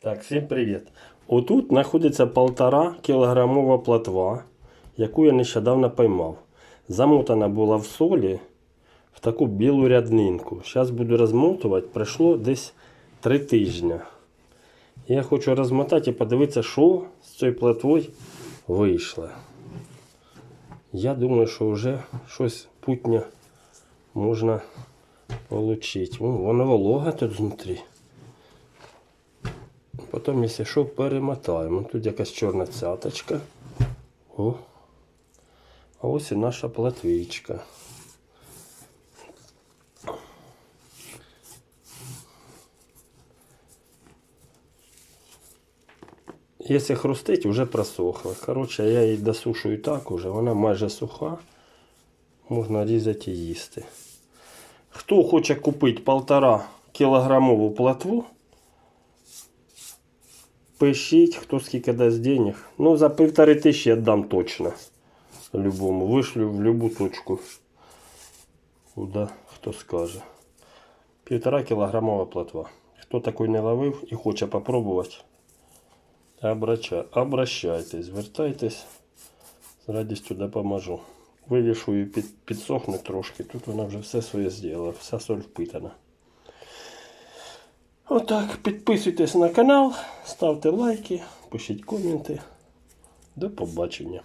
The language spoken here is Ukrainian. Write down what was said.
Так, всім привіт. Отут знаходиться полтора кілограмова плотва, яку я нещодавно поймав. Замотана була в солі в таку білу ряднинку. Зараз буду розмотувати. Пройшло десь три тижні. Я хочу розмотати і подивитися, що з цією плотвою вийшло. Я думаю, що вже щось путнє можна отримати. Воно волога тут знутрі. Потім, якщо що, перемотаємо. Тут якась чорна цяточка. О. А ось і наша платвичка. Якщо хрустить, вже просохла. Коротше, я її досушую так уже, вона майже суха. Можна різати і їсти. Хто хоче купити полтора кілограмову платву, Пишіть, хто скільки дасть денег. Ну, за півтори тисячі я дам точно. Любому. Вишлю в любу точку. Куда хто скаже. Півтора кілограмова плотва. Хто такий не ловив і хоче попробувати, обращай, обращайтесь, звертайтесь. З радістю допоможу. Вивішу її під, підсохне трошки. Тут вона вже все своє зробила, вся соль впитана. Отак, підписуйтесь на канал, ставте лайки, пишіть коменти. До побачення.